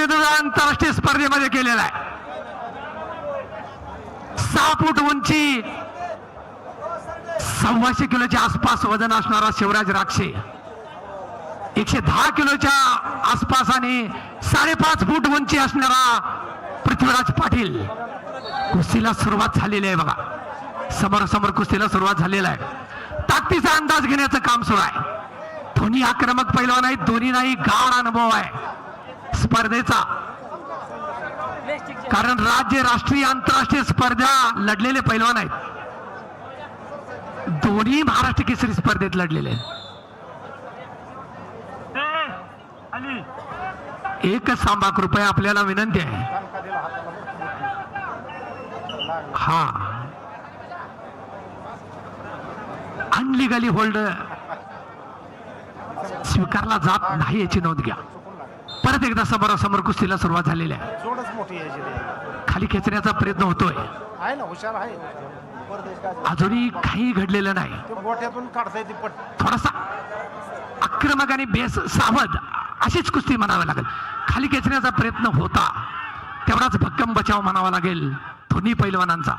प्रतिनिधित्व आंतरराष्ट्रीय स्पर्धेमध्ये केलेला आहे. सहा फूट उंची सव्वाशे किलोच्या आसपास वजन असणारा शिवराज राक्षे. एकशे दहा किलोच्या आसपास आणि साडेपाच फूट उंची असणारा पृथ्वीराज पाटील. कुस्तीला सुरुवात झालेली आहे बघा. समोरासमोर कुस्तीला सुरुवात झालेला आहे. ताकदीचा अंदाज घेण्याचं काम सुरू आहे. दोन्ही आक्रमक पैलवान आहेत दोन्ही नाही गार अनुभव आहे. स्पर्धेचा. कारण राज्य राष्ट्रीय आंतरराष्ट्रीय स्पर्धा लढलेले पैलवान आहेत. दोन्ही महाराष्ट्र केसरी स्पर्धेत लढलेले एकच सांबा कृपया आपल्याला विनंती आहे. हा. अनलिगली होल्ड स्वीकारला जात नाही याची नोंद घ्या. परत एकदा समोरासमोर कुस्तीला सुरुवात झालेली आहे. जोडच मोठी. खाली खेचण्याचा प्रयत्न होतोय. आहे ना हुशार आहे. परदेश काय अजूनही काही घडलेलं नाही. ते गोठ्यातून काढता येते पट. थोडासा आक्रमक आणि बेस सावध अशीच कुस्ती म्हणावी लागेल. खाली खेचण्याचा प्रयत्न होता. तेवढाच भक्कम बचाव म्हणावा लागेल दोन्ही पैलवानांचा.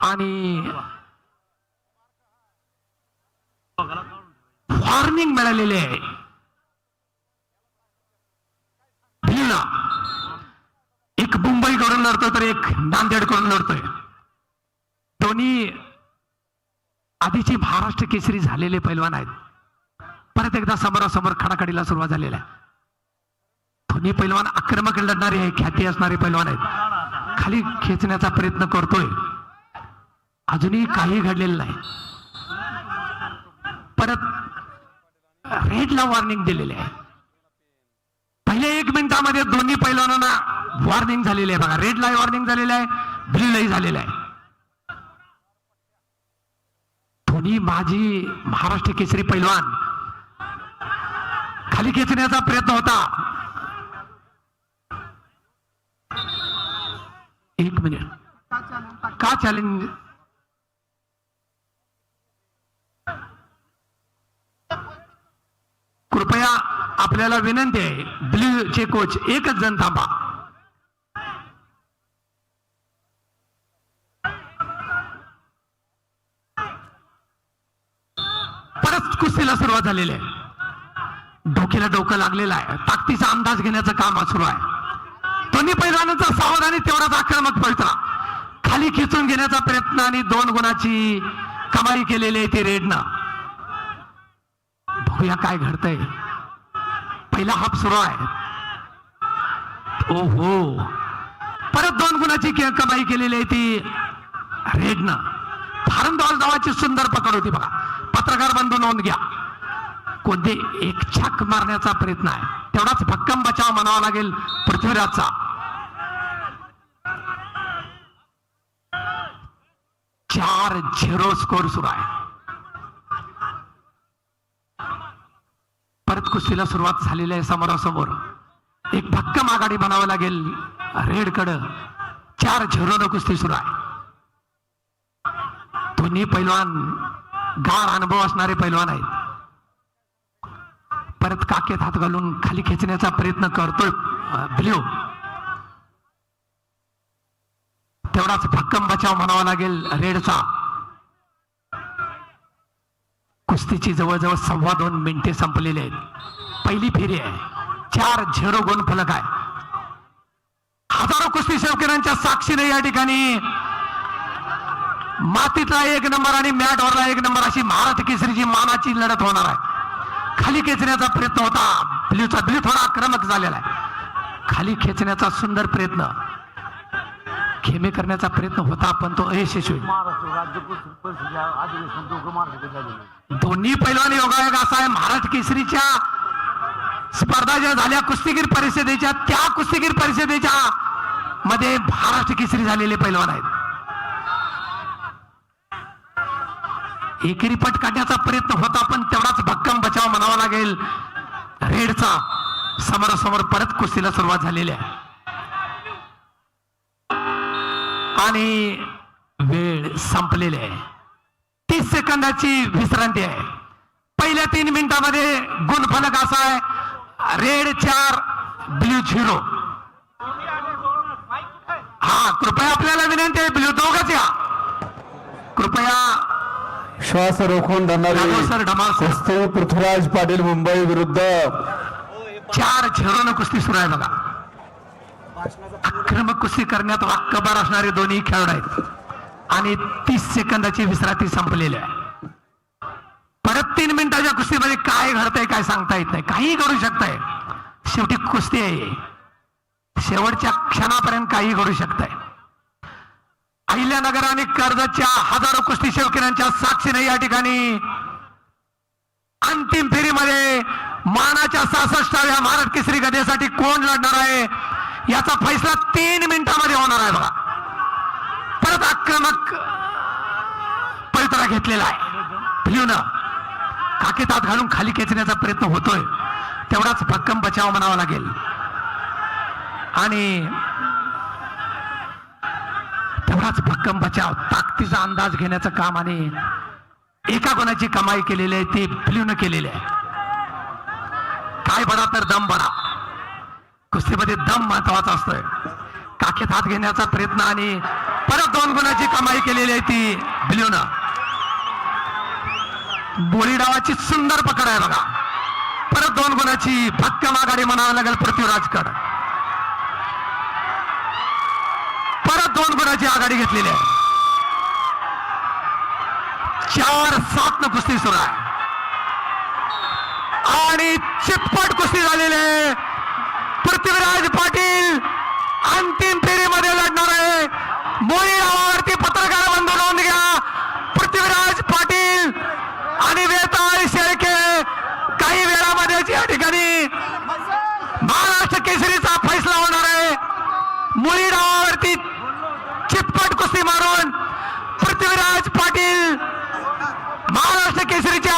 आणि ट्रेनिंग मिळालेली आहे. भिल्ला एक मुंबईकडून लढतो तर एक नांदेडकडून लढतोय. दोन्ही आधीची महाराष्ट्र केसरी झालेले पैलवान आहेत. परत एकदा समोरासमोर खडाखडीला सुरुवात झालेला आहे. दोन्ही पैलवान आक्रमक लढणारे आहे ख्याती असणारे पैलवान आहेत. खाली खेचण्याचा प्रयत्न करतोय. अजूनही काही घडलेलं नाही परत रेडला वॉर्निंग दिलेली आहे. पहिल्या एक मिनिटामध्ये दोन्ही पैलवानांना वॉर्निंग झालेली आहे. बघा रेडलाही वॉर्निंग झालेलं आहे ब्ल्यूलाही झालेलं आहे. दोन्ही माझी महाराष्ट्र केसरी पैलवान. खाली खेचण्याचा प्रयत्न होता. एक मिनिट. का चॅलेंज कृपया आपल्याला विनंती आहे ब्ल्यू चे कोच एकच जण थांबा. परत कुस्तीला सुरुवात झालेली आहे. डोक्याला डोकं लागलेलं आहे. ताकदीचा अंदाज घेण्याचं काम सुरू आहे. दोन्ही पैलवानांचा आणि तेवढाच आक्रमक पळता. खाली खेचून घेण्याचा प्रयत्न आणि दोन गुणाची कमाई केलेली आहे ती रेडनं. बघूया काय घडतंय. पहिला हाफ सुरू आहे. ओ हो परत दोन गुणाची कमाई केलेली आहे ती रेडनं. भारंदाज नावाची सुंदर पकड होती बघा. पत्रकार बंधू नोंद घ्या. कोणते? एक छाक मारण्याचा प्रयत्न आहे. तेवढाच भक्कम बचाव म्हणावा लागेल पृथ्वीराजचा. चार झिरो स्कोर सुरू आहे परत कुस्तीला सुरुवात झालेली आहे समोरासमोर. एक भक्कम आघाडी बनावं लागेल. रेडकडं चार झिरोनं कुस्ती सुरू आहे. दोन्ही पैलवान गार अनुभव असणारे पैलवान आहेत. परत काकेत हात घालून खाली खेचण्याचा प्रयत्न करतोय ब्ल्यू तेवढाच भक्कम बचाव म्हणावा लागेल रेडचा. कुस्तीची जवळजवळ सव्वा दोन मिनिटे संपलेली आहेत. पहिली फेरी आहे. चार झेरो गुण फलक आहे. हजारो कुस्ती सेवकरांच्या साक्षीने या ठिकाणी मातीतला एक नंबर आणि मॅटवरला एक नंबर अशी महाराष्ट्र केसरीची मानाची लढत होणार आहे. खाली खेचण्याचा प्रयत्न होता. ब्ल्यूचा ब्ल्यू थोडा आक्रमक झालेला आहे. खाली खेचण्याचा सुंदर प्रयत्न. खेमे करण्याचा प्रयत्न होता पण तो अयशस्वी. महाराष्ट्र राज्य अधिवेशन दोघं महाराष्ट्र दोन्ही पैलवान योगायोग असा आहे महाराष्ट्र केसरीच्या स्पर्धा ज्या झाल्या कुस्तीगीर परिषदेच्या त्या कुस्तीगीर परिषदेच्या मध्ये महाराष्ट्र केसरी झालेले पैलवान आहेत. एकेरी पट काढण्याचा प्रयत्न होता पण तेवढाच भक्कम बचाव म्हणावा लागेल. रेडचा समोरासमोर परत कुस्तीला सुरुवात झालेली आहे. आणि वेळ संपलेली आहे. तीस सेकंदाची विश्रांती आहे. पहिल्या तीन मिनिटामध्ये गुणफलक असा आहे. रेड चार ब्ल्यू झिरो. हा कृपया आपल्याला विनंती आहे ब्ल्यू दोघच या. कृपया. श्वास रोखून धरणारी पृथ्वीराज पाटील मुंबई विरुद्ध. चार झिरोनं कुस्ती सुरू आहे बघा. आक्रमक कुस्ती करण्यात वाक्यबार असणारे दोन्ही खेळाडू आहेत. आणि तीस सेकंदाची विश्रांती संपलेली आहे. परत तीन मिनिटाच्या कुस्तीमध्ये काय घडतंय काय सांगता येत नाही. काही करू शकताय. शेवटी कुस्ती आहे शेवटच्या क्षणापर्यंत काही घडू शकताय. अहिल्यानगर आणि कर्जतच्या हजारो कुस्ती शौकीनांच्या साक्षीने या ठिकाणी अंतिम फेरीमध्ये मानाच्या सहासष्टाव्या महाराष्ट्र केसरी गदेसाठी कोण लढणार आहे? याचा फैसला तीन मिनिटामध्ये होणार आहे बघा. परत आक्रमक पवित्रा घेतलेला आहे. फ्ल्यूनं काकी हात घालून खाली खेचण्याचा प्रयत्न होतोय. तेवढाच भक्कम बचाव म्हणावा लागेल. आणि तेवढाच भक्कम बचाव ताकदीचा अंदाज घेण्याचं काम आणि एका कोणाची कमाई केलेली आहे ती फ्ल्यूनं केलेली आहे. काय बडा तर दम बडा कुस्तीमध्ये दम महत्त्वाचा असतोय. काखेत हात घेण्याचा प्रयत्न आणि परत दोन गुणाची कमाई केलेली आहे ती ब्ल्यूनं. बोली डावाची सुंदर पकड आहे बघा. परत दोन गुणाची भक्कम आघाडी म्हणावं लागेल पृथ्वीराजकड परत दोन गुणाची आघाडी घेतलेली आहे. चार सात न कुस्ती सुरू आहे. आणि चिप्पट कुस्ती झालेली आहे. पृथ्वीराज पाटील अंतिम फेरीमध्ये लढणार आहे. मोळी नावावरती पत्रकार बंधू नोंद घ्या. पृथ्वीराज पाटील आणि वेताळ शेळके काही वेळामध्येच या ठिकाणी महाराष्ट्र केसरीचा फैसला होणार आहे. मुळी नावावरती चितपट कुस्ती मारून पृथ्वीराज पाटील महाराष्ट्र केसरीच्या